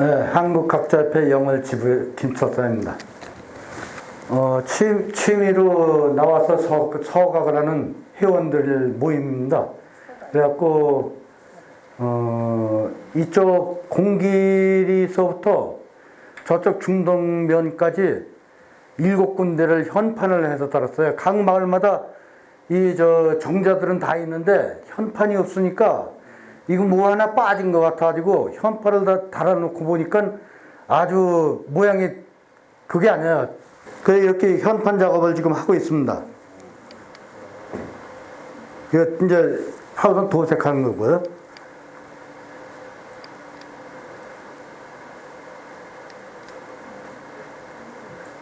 네, 한국각자협회 영월 지부 김철사입니다. 어, 취, 취미로 나와서 서, 서각을 하는 회원들 모임입니다. 그래갖고 어, 이쪽 공길이서부터 저쪽 중동면까지 일곱 군데를 현판을 해서 달았어요. 각 마을마다 이 저 정자들은 다 있는데 현판이 없으니까 이거 뭐 하나 빠진 것 같아가지고 현판을 다 달아놓고 보니까 아주 모양이 그게 아니야. 그래 이렇게 현판 작업을 지금 하고 있습니다. 이거 이제 하우선 도색하는 거고요.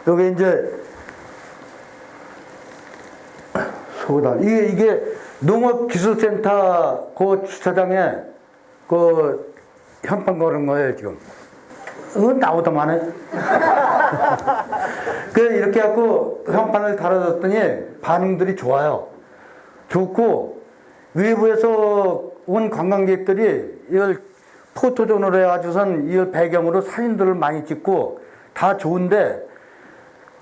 여기 이제 소다 이게 이게 농업기술센터 그 주차장에 그 현판 거는 거예요 지금. 어 나오다만 해. 그 이렇게 갖고 현판을 달아줬더니 반응들이 좋아요. 좋고 외부에서 온 관광객들이 이걸 포토존으로 해가지고선 이걸 배경으로 사진들을 많이 찍고 다 좋은데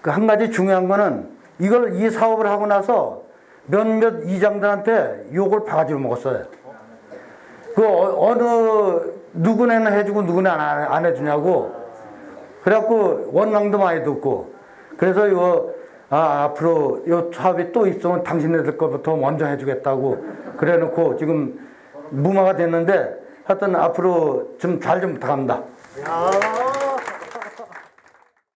그 한 가지 중요한 거는 이걸 이 사업을 하고 나서 몇몇 이장들한테 욕을 바가지로 먹었어요. 그 어, 느 누구네는 해주고 누구는 안, 안 해주냐고. 그래갖고 원망도 많이 듣고. 그래서 이거 아 앞으로 이 사업이 또 있으면 당신네들 거부터 먼저 해주겠다고 그래놓고 지금 무마가 됐는데 하여튼 앞으로 좀 잘좀 부탁합니다. 야.